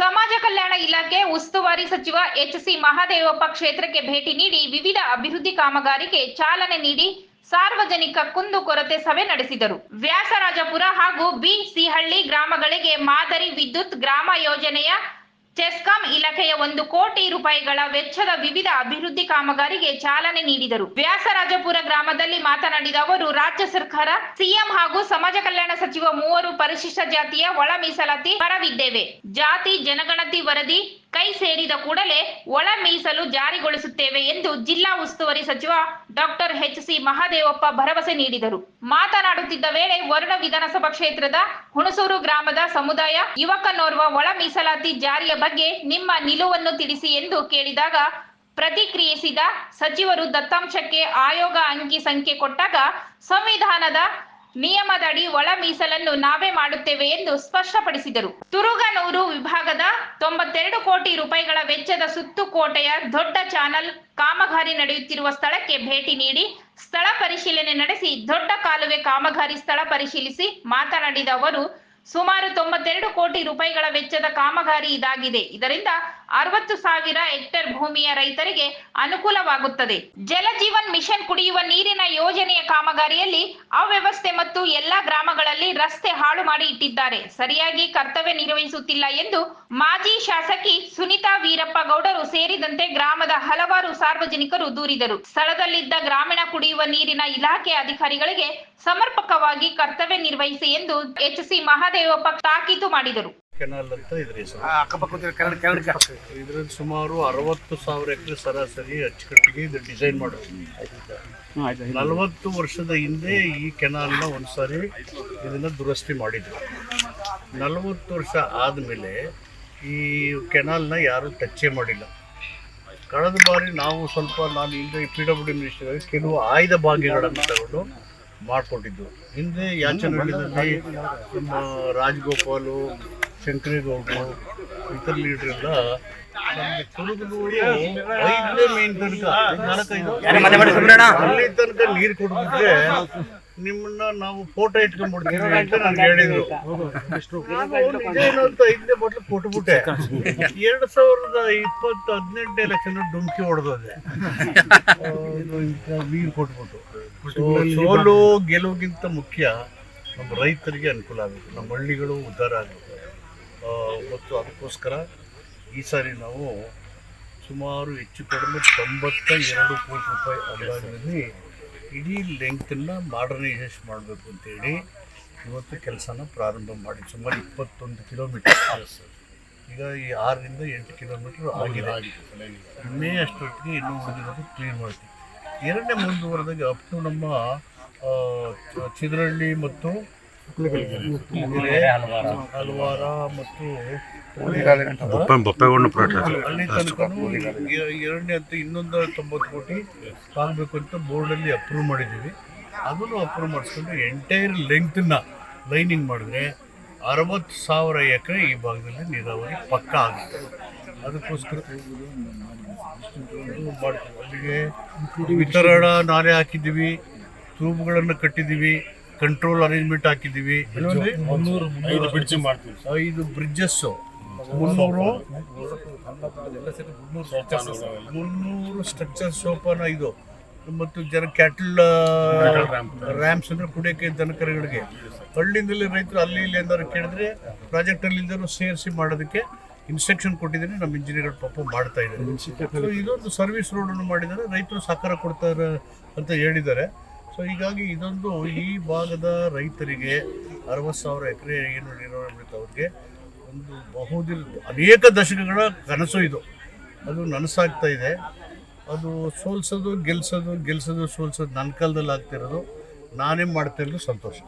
ಸಮಾಜ ಕಲ್ಯಾಣ ಇಲಾಖೆ ಉಸ್ತುವಾರಿ ಸಚಿವ ಎಚ್ ಸಿ ಮಹಾದೇವಪ್ಪ ಕ್ಷೇತ್ರಕ್ಕೆ ಭೇಟಿ ನೀಡಿ ವಿವಿಧ ಅಭಿವೃದ್ಧಿ ಕಾಮಗಾರಿಗೆ ಚಾಲನೆ ನೀಡಿ ಸಾರ್ವಜನಿಕ ಕುಂದುಕೊರತೆ ಸಭೆ ನಡೆಸಿದರು. ವ್ಯಾಸರಾಜಪುರ ಹಾಗೂ ಬಿ ಸಿಹಳ್ಳಿ ಗ್ರಾಮಗಳಿಗೆ ಮಾದರಿ ವಿದ್ಯುತ್ ಗ್ರಾಮ ಯೋಜನೆಯ ಚೆಸ್ಕಾಂ ಇಲಾಖೆಯ ಒಂದು ಕೋಟಿ ರೂಪಾಯಿಗಳ ವೆಚ್ಚದ ವಿವಿಧ ಅಭಿವೃದ್ಧಿ ಕಾಮಗಾರಿಗೆ ಚಾಲನೆ ನೀಡಿದರು. ವ್ಯಾಸರಾಜಪುರ ಗ್ರಾಮದಲ್ಲಿ ಮಾತನಾಡಿದ ಅವರು, ರಾಜ್ಯ ಸರ್ಕಾರ ಸಿಎಂ ಹಾಗೂ ಸಮಾಜ ಕಲ್ಯಾಣ ಸಚಿವ ಮೂವರು ಪರಿಶಿಷ್ಟ ಜಾತಿಯ ಒಳ ಮೀಸಲಾತಿ ಪರವಿದ್ದೇವೆ. ಜಾತಿ, ಜನಗಣತಿ ವರದಿ ಕೈ ಸೇರಿದ ಕೂಡಲೇ ಒಳ ಮೀಸಲು ಜಾರಿಗೊಳಿಸುತ್ತೇವೆ ಎಂದು ಜಿಲ್ಲಾ ಉಸ್ತುವಾರಿ ಸಚಿವ ಡಾಕ್ಟರ್ ಎಚ್ ಸಿ ಮಹಾದೇವಪ್ಪ ಭರವಸೆ ನೀಡಿದರು. ಮಾತನಾಡುತ್ತಿದ್ದ ವೇಳೆ ವರುಣ ವಿಧಾನಸಭಾ ಕ್ಷೇತ್ರದ ಹುಣಸೂರು ಗ್ರಾಮದ ಸಮುದಾಯ ಯುವಕನೋರ್ವ ಒಳ ಮೀಸಲಾತಿ ಜಾರಿಯ ಬಗ್ಗೆ ನಿಮ್ಮ ನಿಲುವನ್ನು ತಿಳಿಸಿ ಎಂದು ಕೇಳಿದಾಗ ಪ್ರತಿಕ್ರಿಯಿಸಿದ ಸಚಿವರು ದತ್ತಾಂಶಕ್ಕೆ ಆಯೋಗ ಅಂಕಿ ಸಂಖ್ಯೆ ಕೊಟ್ಟಾಗ ಸಂವಿಧಾನದ ನಿಯಮದಡಿ ಒಳ ಮೀಸಲನ್ನು ನಾವೇ ಮಾಡುತ್ತೇವೆ ಎಂದು ಸ್ಪಷ್ಟಪಡಿಸಿದರು. ತುರುಗನೂರು ವಿಭಾಗದ ತೊಂಬತ್ತೆರಡು ಕೋಟಿ ರೂಪಾಯಿಗಳ ವೆಚ್ಚದ ಸುತ್ತುಕೋಟೆಯ ದೊಡ್ಡ ಚಾನಲ್ ಕಾಮಗಾರಿ ನಡೆಯುತ್ತಿರುವ ಸ್ಥಳಕ್ಕೆ ಭೇಟಿ ನೀಡಿ ಸ್ಥಳ ಪರಿಶೀಲನೆ ನಡೆಸಿ ದೊಡ್ಡ ಕಾಲುವೆ ಕಾಮಗಾರಿ ಸ್ಥಳ ಪರಿಶೀಲಿಸಿ ಮಾತನಾಡಿದ ಅವರು, ಸುಮಾರು ತೊಂಬತ್ತೆರಡು ಕೋಟಿ ರೂಪಾಯಿಗಳ ವೆಚ್ಚದ ಕಾಮಗಾರಿ ಇದಾಗಿದೆ. ಇದರಿಂದ ಅರವತ್ತು ಸಾವಿರ ಹೆಕ್ಟೇರ್ ಭೂಮಿಯ ರೈತರಿಗೆ ಅನುಕೂಲವಾಗುತ್ತದೆ. ಜಲಜೀವನ್ ಮಿಷನ್ ಕುಡಿಯುವ ನೀರಿನ ಯೋಜನೆಯ ಕಾಮಗಾರಿಯಲ್ಲಿ ಅವ್ಯವಸ್ಥೆ ಮತ್ತು ಎಲ್ಲಾ ಗ್ರಾಮಗಳಲ್ಲಿ ರಸ್ತೆ ಹಾಳು ಮಾಡಿ ಇಟ್ಟಿದ್ದಾರೆ. ಸರಿಯಾಗಿ ಕರ್ತವ್ಯ ನಿರ್ವಹಿಸುತ್ತಿಲ್ಲ ಎಂದು ಮಾಜಿ ಶಾಸಕಿ ಸುನಿತಾ ವೀರಪ್ಪ ಗೌಡರು ಸೇರಿದಂತೆ ಗ್ರಾಮದ ಹಲವಾರು ಸಾರ್ವಜನಿಕರು ದೂರಿದರು. ಸ್ಥಳದಲ್ಲಿದ್ದ ಗ್ರಾಮೀಣ ಕುಡಿಯುವ ನೀರಿನ ಇಲಾಖೆ ಅಧಿಕಾರಿಗಳಿಗೆ ಸಮರ್ಪಕವಾಗಿ ಕರ್ತವ್ಯ ನಿರ್ವಹಿಸಿ ಎಂದು ಎಚ್ ಸಿ ಮಹಾದೇವಪ್ಪ ತಾಕೀತು ಮಾಡಿದರು. ಕೆನಾಲ್ ಅಂತ ಇದ್ರಿ ಇದ್ರಲ್ಲಿ ಸುಮಾರು ಅರವತ್ತು ಸಾವಿರ ಎಕರೆ ಸರಾಸರಿ ಅಚ್ಚುಕಟ್ಟಿಗೆ ಇದು ಡಿಸೈನ್ ಮಾಡೋದು ನಲವತ್ತು ವರ್ಷದ ಹಿಂದೆ ಈ ಕೆನಾಲ್ನ ಒಂದ್ಸಾರಿ ಇದನ್ನ ದುರಸ್ತಿ ಮಾಡಿದ್ರು. ನಲವತ್ತು ವರ್ಷ ಆದಮೇಲೆ ಈ ಕೆನಾಲ್ನ ಯಾರು ಟಚ್ಚೇ ಮಾಡಿಲ್ಲ. ಕಳೆದ ಬಾರಿ ನಾವು ಸ್ವಲ್ಪ ನಾನು ಹಿಂದೆ ಪಿ ಡಬ್ಲ್ಯೂ ಡಿ ಮಿನಿಸ್ಟರ್ ಕೆಲವು ಆಯ್ದ ಭಾಗ್ಯಗಳನ್ನು ತಗೊಂಡು ಮಾಡಿಕೊಂಡಿದ್ದು. ಹಿಂದೆ ಯಾಚನಹಳ್ಳಿನಲ್ಲಿ ನಮ್ಮ ರಾಜಗೋಪಾಲು ಶಂಕರೇಗೌಡರು ಇತರ ಲೀಡರ್ ನಮಗೆ ಐದನೇ ಮೇನ್ ತನಕ ನಾಲ್ಕೈದು. ಅಲ್ಲಿ ತನಕ ನೀರು ಕೊಡ್ಬಿಟ್ರೆ ನಿಮ್ಮನ್ನ ನಾವು ಫೋಟೋ ಇಟ್ಕೊಂಡ್ಬಿಡ್ತೀವಿ ಅಂತ ನನ್ಗೆ ಹೇಳಿದ್ರು. ನಾನು ಅಂತ ಐದನೇ ಬಾಟ್ಲು ಕೊಟ್ಬಿಟ್ಟೆ. ಎರಡ್ ಸಾವಿರದ ಇಪ್ಪತ್ತು ಹದಿನೆಂಟು ಎಲೆಕ್ಷನ್ ಡುಮ್ಕಿ ಹೊಡೆದೋದೆ ನೀರು ಕೊಟ್ಬಿಟ್ಟು. ಸೋಲು ಗೆಲುವಿಗಿಂತ ಮುಖ್ಯ. ನಮ್ಮ ರೈತರಿಗೆ ಅನುಕೂಲ ಆಗಬೇಕು ನಮ್ಮ ಹಳ್ಳಿಗಳು ಉದ್ಧಾರ ಆಗಬೇಕು ಆ, ಮತ್ತು ಅದಕ್ಕೋಸ್ಕರ ಈ ಸಾರಿ ನಾವು ಸುಮಾರು ಹೆಚ್ಚು ಕಡಿಮೆ ತೊಂಬತ್ತ ಎರಡು ಕೋಟಿ ರೂಪಾಯಿ ಅಂದಾಜಿನಲ್ಲಿ ಇಡೀ ಲೆಂಗ್ತನ್ನು ಮಾಡರ್ನೈಸೇಷನ್ ಮಾಡಬೇಕು ಅಂತೇಳಿ ಇವತ್ತು ಕೆಲಸನ ಪ್ರಾರಂಭ ಮಾಡಿ ಸುಮಾರು ಇಪ್ಪತ್ತೊಂದು ಕಿಲೋಮೀಟರ್ ಈಗ ಈ ಆರರಿಂದ ಎಂಟು ಕಿಲೋಮೀಟರ್ ಆಗಿದೆ. ಇನ್ನೇ ಅಷ್ಟೊತ್ತಿಗೆ ಇನ್ನೂ ಉಳಿದಿರೋದು ಕ್ಲೀನ್ ಮಾಡ್ತೀವಿ. ಎರಡನೇ ಮುಂದುವರೆದಾಗ ಅಪ್ ಟು ನಮ್ಮ ಚಿದ್ರಳ್ಳಿ ಚಿದ್ರಹಳ್ಳಿ ಮತ್ತು ಹಲವಾರ ಮತ್ತು ಎರಡನೇ ಅಂತ ಇನ್ನೊಂದು ತೊಂಬತ್ತು ಕೋಟಿ ಆಗಬೇಕು ಅಂತ ಬೋರ್ಡಲ್ಲಿ ಅಪ್ರೂವ್ ಮಾಡಿದ್ದೀವಿ ಅದನ್ನು ಅಪ್ರೂವ್ ಮಾಡಿಸ್ಕೊಂಡು ಎಂಟೈರ್ ಲೆಂಗ್ತನ್ನ ಲೈನಿಂಗ್ ಮಾಡಿದ್ರೆ ಅರವತ್ತು ಸಾವಿರ ಎಕರೆ ಈ ಭಾಗದಲ್ಲಿ ನೀರಾವರಿ ಪಕ್ಕ ಆಗುತ್ತೆ ಅದಕ್ಕೋಸ್ಕರ ಅಲ್ಲಿಗೆ ವಿತರಣಾ ನಾಲೆ ಹಾಕಿದ್ದೀವಿ ಟ್ಯೂಬ್ಗಳನ್ನು ಕಟ್ಟಿದ್ದೀವಿ ಕಂಟ್ರೋಲ್ ಅರೇಂಜ್ಮೆಂಟ್ ಹಾಕಿದ್ದೀವಿ. ಐದು ಬ್ರಿಡ್ಜಸ್ ಮುನ್ನೂರು ಮುನ್ನೂರು ಸ್ಟ್ರಕ್ಚರ್ ಸೋಪಾನ ಇದು ಮತ್ತು ಜನ ಕ್ಯಾಟಲ್ ರ್ಯಾಂಪ್ಸ್ ಅಂದ್ರೆ ಕುಡಿಯೋಕೆ ದನಕರುಗಳಿಗೆ. ಹಳ್ಳಿನಲ್ಲಿ ರೈತರು ಅಲ್ಲಿ ಇಲ್ಲಿ ಏನಾದ್ರು ಕೇಳಿದ್ರೆ ಪ್ರಾಜೆಕ್ಟ್ ಅಲ್ಲಿ ಇಲ್ದರೂ ಸೇರಿಸಿ ಮಾಡೋದಕ್ಕೆ ಇನ್ಸ್ಟ್ರಕ್ಷನ್ ಕೊಟ್ಟಿದ್ದೀನಿ. ನಮ್ಮ ಇಂಜಿನಿಯರ್ ಪಾಪ ಮಾಡ್ತಾ ಇದ್ದಾರೆ. ಇದೊಂದು ಸರ್ವಿಸ್ ರೋಡನ್ನು ಮಾಡಿದ್ದಾರೆ. ರೈತರು ಸಹಕಾರ ಕೊಡ್ತಾರೆ ಅಂತ ಹೇಳಿದ್ದಾರೆ. ಸೊ ಹೀಗಾಗಿ ಇದೊಂದು ಈ ಭಾಗದ ರೈತರಿಗೆ ಅರವತ್ತು ಸಾವಿರ ಎಕರೆ ಏನು ನೀರಾವರಿ ಅವ್ರಿಗೆ, ಒಂದು ಬಹುದಿನ ಅನೇಕ ದಶಕಗಳ ಕನಸು ಇದು. ಅದು ನನಸಾಗ್ತಾ ಇದೆ. ಅದು ಸೋಲ್ಸೋದು, ಗೆಲ್ಸೋದು ಗೆಲ್ಸೋದು, ಸೋಲ್ಸೋದು ನನ್ನ ಕಾಲದಲ್ಲಿ ಆಗ್ತಿರೋದು ನಾನೇ ಮಾಡ್ತಾ ಇರೋದು ಸಂತೋಷ.